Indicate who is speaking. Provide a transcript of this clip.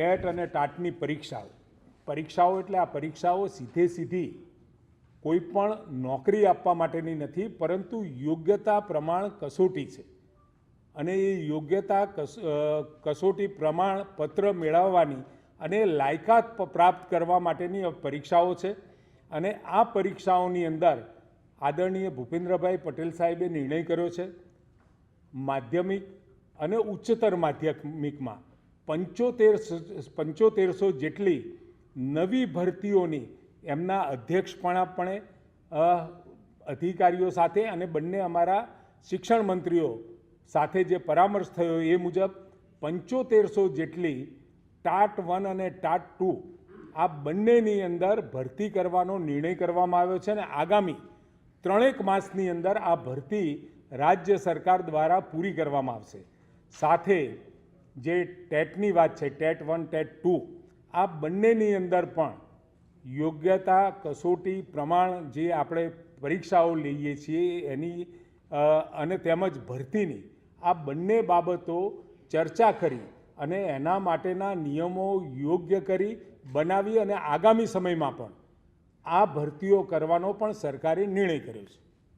Speaker 1: TET અને ટાટની પરીક્ષાઓ. પરીક્ષાઓ એટલે આ પરીક્ષાઓ સીધે સીધી કોઈ પણ નોકરી આપવા માટેની નથી, પરંતુ યોગ્યતા પ્રમાણ કસોટી છે. અને એ યોગ્યતા કસોટી પ્રમાણ પત્ર મેળવવાની અને લાયકાત પ્રાપ્ત કરવા માટેની પરીક્ષાઓ છે. અને આ પરીક્ષાઓની અંદર આદરણીય ભૂપેન્દ્રભાઈ પટેલ સાહેબે નિર્ણય કર્યો છે. માધ્યમિક અને ઉચ્ચતર માધ્યમિકમાં પંચોતેર પંચોતેરસો જેટલી નવી ભરતીઓની એમના અધ્યક્ષપણાપણે અધિકારીઓ સાથે અને બંને અમારા શિક્ષણ મંત્રીઓ સાથે જે પરામર્શ થયો એ મુજબ પંચોતેરસો જેટલી ટાટ વન અને ટાટ ટુ આ બંનેની અંદર ભરતી કરવાનો નિર્ણય કરવામાં આવ્યો છે અને આગામી ત્રણેક માસની અંદર આ ભરતી રાજ્ય સરકાર દ્વારા પૂરી કરવામાં આવશે. સાથે જે ટેટની વાત છે, ટેટ વન, ટેટ ટુ, આ બંનેની અંદર પણ યોગ્યતા, કસોટી, પ્રમાણ જે આપણે પરીક્ષાઓ લઈએ છીએ એની અને તેમજ ભરતીની, આ બંને બાબતો ચર્ચા કરી અને એના માટેના નિયમો યોગ્ય કરી બનાવી અને આગામી સમયમાં પણ આ ભરતીઓ કરવાનો પણ સરકારે નિર્ણય કર્યો છે.